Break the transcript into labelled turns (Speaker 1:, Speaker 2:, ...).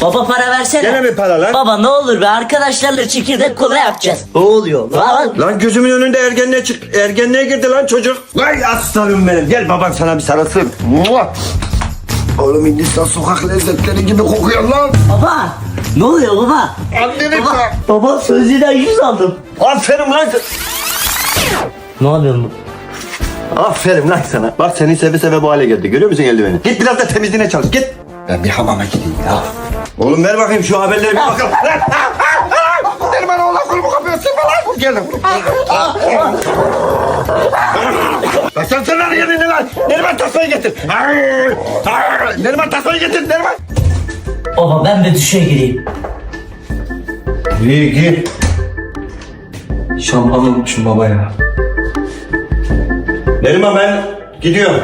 Speaker 1: Baba para versene.
Speaker 2: Gene mi para lan?
Speaker 1: Baba ne olur be arkadaşlarla çekirdek kola yapacağız. Ne oluyor lan?
Speaker 2: Lan gözümün önünde ergenliğe çık ergenliğe girdi lan çocuk. Vay aslanım benim. Gel baban sana bir sarılsın. Oğlum Hindistan sokak lezzetleri gibi kokuyor lan.
Speaker 1: Baba ne oluyor baba?
Speaker 2: Anneni
Speaker 1: Baba, baba sözlüğünden yüz aldım.
Speaker 2: Aferin lan.
Speaker 1: Ne yapıyorsun?
Speaker 2: Aferin lan sana. Bak seni seve seve bu hale geldi. Görüyor musun eldiveni? Git biraz da temizliğine çalış. Git. Ben bir hamama gideyim ya. Oğlum ver bakayım şu haberleri bir bakalım. Derman oğlan kolumu kapıyor. Sırma lan. Gel lan. Lan sen sen nereye geldin lan? Neriman tasmayı getir. Neriman tasmayı getir. Neriman.
Speaker 1: Baba ben de düşe gireyim.
Speaker 2: İyi gir.
Speaker 3: Şampuan unutmuşum baba ya.
Speaker 2: Neriman ben gidiyorum.